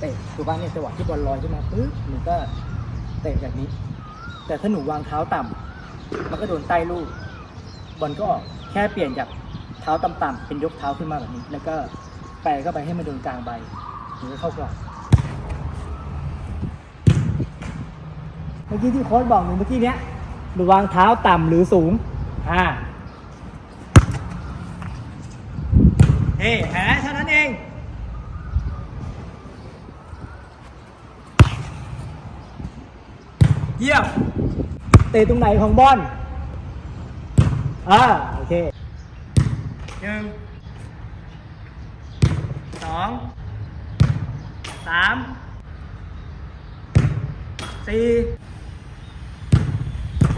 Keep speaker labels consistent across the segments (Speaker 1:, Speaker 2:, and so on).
Speaker 1: เตะถูกป่ะเนี่ยจังหวะที่บอลลอยขึ้นมาปึ๊บหนูก็เตะแบบนี้ แต่ถ้าหนูวางเท้าต่ำมันก็โดนใต้ลูกบอลก็ออกแค่เปลี่ยนจากเท้าต่ำๆเป็นยกเท้าขึ้นมาแบบนี้ แล้วก็แปะเข้าไปให้มันโดนกลางใบหนูก็เข้ากรอบเมื่อกี้ที่โค้ชบอกหนูเมื่อกี้เนี้ยหนูวางเท้าต่ำหรือสูงอ่าเฮ้แหเท่านั้น เยี่ยม เตะตรงไหนของบอล อ่า โอเคหนึ่งสองสามสี่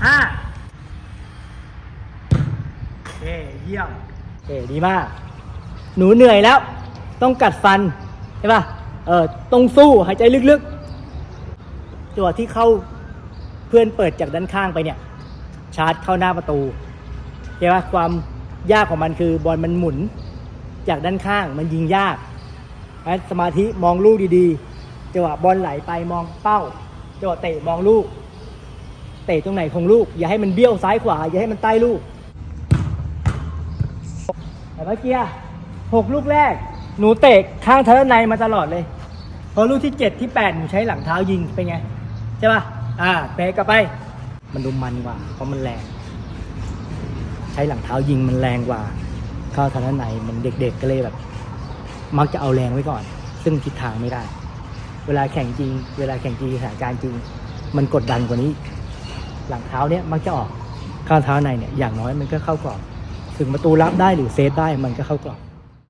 Speaker 1: ห้าโอเคเยี่ยมโอเคดีมาก หนูเหนื่อยแล้ว ต้องกัดฟัน ใช่ป่ะ เออต้องสู้หายใจลึกๆตัวที่เข้า เพื่อนเปิดจากด้านข้างไปเนี่ย ชาร์จเข้าหน้าประตูใช่ป่ะความยากของมันคือบอลมันหมุนจากด้านข้างมันยิงยากสมาธิมองลูกดีๆจังหวะบอลไหลไปมองเป้าจังหวะเตะมองลูก เตะตรงไหนของลูก อย่าให้มันเบี้ยวซ้ายขวา อย่าให้มันใต้ลูกแต่เมื่อกี้หกลูกแรก หนูเตะข้างเท้าในมาตลอดเลย พอลูกที่เจ็ดที่แปดหนูใช้หลังเท้ายิงเป็นไงใช่ป่ะ อ่าเตะกลับไป มันดูมันกว่า เพราะมันแรง ใช้หลังเท้ายิงมันแรงกว่าเข้าทางด้านในมันเด็กๆก็เลยแบบ มักจะเอาแรงไว้ก่อน ซึ่งทิศทางไม่ได้ เวลาแข่งจริง เวลาแข่งจริงสถานการณ์จริง มันกดดันกว่านี้ หลังเท้าเนี้ยมักจะออกข้างเท้าในเนี่ยอย่างน้อยมันก็เข้ากรอบถึงประตูรับได้หรือเซฟได้มันก็เข้ากรอบ